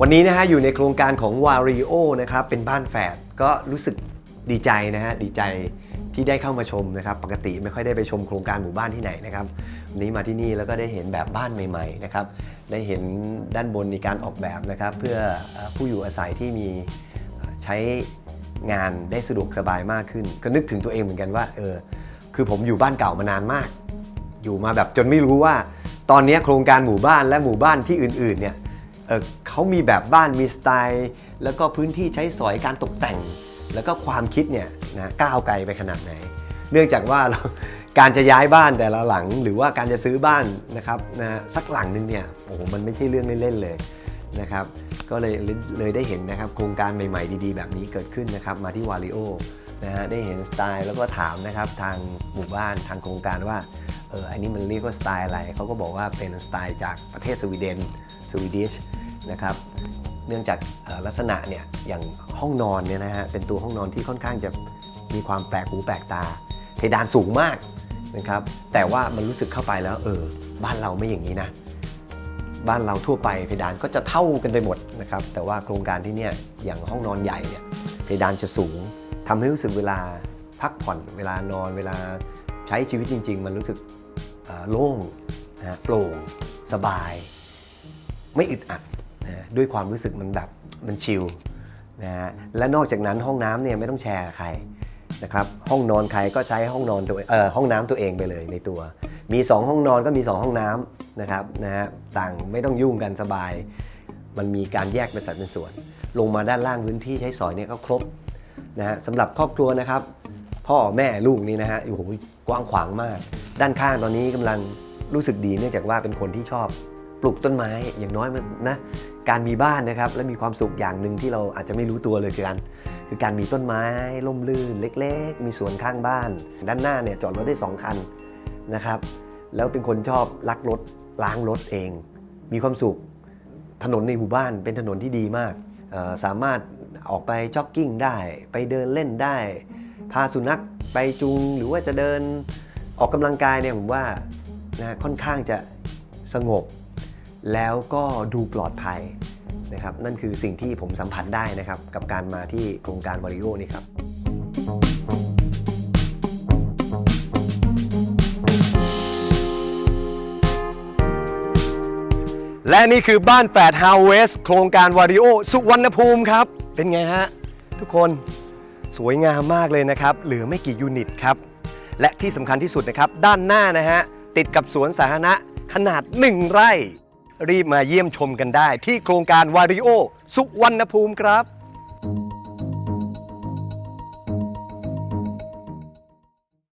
วันนี้นะฮะอยู่ในโครงการของ w a r i o นะครับเป็นบ้านแฝดก็รู้สึกดีใจนะฮะดีใจที่ได้เข้ามาชมนะครับปกติไม่ค่อยได้ไปชมโครงการหมู่บ้านที่ไหนนะครับวันนี้มาที่นี่แล้วก็ได้เห็นแบบบ้านใหม่ๆนะครับได้เห็นด้านบนในการออกแบบนะครับเพื่อผู้อยู่อาศัยที่มีใช้งานได้สะดวกสบายมากขึ้น ก็นึกถึงตัวเองเหมือนกันว่าเออคือผมอยู่บ้านเก่ามานานมาก อยู่มาแบบจนไม่รู้ว่า ตอนนี้โครงการหมู่บ้านและหมู่บ้านที่อื่นๆเนี่ย เเขามีแบบบ้านมีสไตล์ แล้วก็พื้นที่ใช้สอยการตกแต่ง แล้วก็ความคิดเนี่ยนะก้าวไกลไปขนาดไหน เนื่องจากว่าเราการจะย้ายบ้านแต่ละหลัง หรือว่าการจะซื้อบ้านนะครับนะสักหลังหนึงเนี่ยโอ้โหมันไม่ใช่เรื่องเล่นๆเลยนะครับก็เลยเลยได้เห็นนะครับโครงการใหม่ๆดีๆ แบบนี้เกิดขึ้นนะครับมาที่วาริโอนะฮะได้เห็นสไตล์แล้วก็ถามนะครับทางหมู่บ้านทางโครงการว่า เอออันนี้มันเรียกว่าสไตล์อะไรเขาก็บอกว่าเป็นสไตล์จากประเทศสวีเดนสวีดิชนะครับเนื่องจากลักษณะเนี่ยอย่างห้องนอนเนี่ยนะฮะเป็นตัวห้องนอนที่ค่อนข้างจะมีความแปลกหูแปลกตา เพดานสูงมากนะครับแต่ว่ามันรู้สึกเข้าไปแล้วเออบ้านเราไม่อย่างนี้นะ บ้านเราทั่วไปเพดานก็จะเท่ากันไปหมดนะครับแต่ว่าโครงการที่เนี่ยอย่างห้องนอนใหญ่เนี่ยเพดานจะสูงทำให้รู้สึกเวลาพักผ่อนเวลานอนเวลา ใช้ชีวิตจริง ๆ มันรู้สึกโล่งนะโปร่งสบาย ไม่อึดอัดนะด้วยความรู้สึกมันแบบมันชิลนะฮะและนอกจากนั้นห้องน้ำเนี่ยไม่ต้องแชร์ใครนะครับห้องนอนใครก็ใช้ห้องนอนตัวเอ่อห้องน้ำตัวเองไปเลยในตัว มี 2 ห้องนอนก็มี 2 ห้องน้ำนะครับนะฮะต่างไม่ต้องยุ่งกันสบาย มันมีการแยกเป็นสัดเป็นส่วน ลงมาด้านล่างพื้นที่ใช้สอยเนี่ยก็ครบนะฮะสำหรับครอบครัวนะครับ พ่อแม่ลูกนี่นะฮะโอ้โหกว้างขวางมาก ด้านข้างตอนนี้กำลังรู้สึกดีเนื่องจากว่าเป็นคนที่ชอบปลูกต้นไม้อย่างน้อยมันนะการมีบ้านนะครับและมีความสุขอย่างหนึ่งที่เราอาจจะไม่รู้ตัวเลยคือการคือการมีต้นไม้ร่มรื่นเล็ก ๆ มีสวนข้างบ้าน ด้านหน้าเนี่ยจอดรถได้สองคันนะครับแล้วเป็นคนชอบลักรถล้างรถเอง มีความสุขถนนในหมู่บ้านเป็นถนนที่ดีมาก สามารถออกไปจ็อกกิ้งได้ ไปเดินเล่นได้ พาสุนัขไปจูงหรือว่าจะเดินออกกำลังกายเนี่ยผมว่านะค่อนข้างจะสงบ แล้วก็ดูปลอดภัยนะครับนั่นคือสิ่งที่ผมสัมผัสได้นะครับ กับการมาที่โครงการวาริโอนี่ครับและนี่คือบ้านแฝดฮาวเวสโครงการวาริโอสุวรรณภูมิครับ เป็นไงฮะ ทุกคน สวยงามมากเลยนะครับ เหลือไม่กี่ยูนิตครับ และที่สำคัญที่สุดนะครับ ด้านหน้านะฮะ ติดกับสวนสาธารณะขนาด 1 ไร่ รีบมาเยี่ยมชมกันได้ที่โครงการวาริโอ สุวรรณภูมิครับ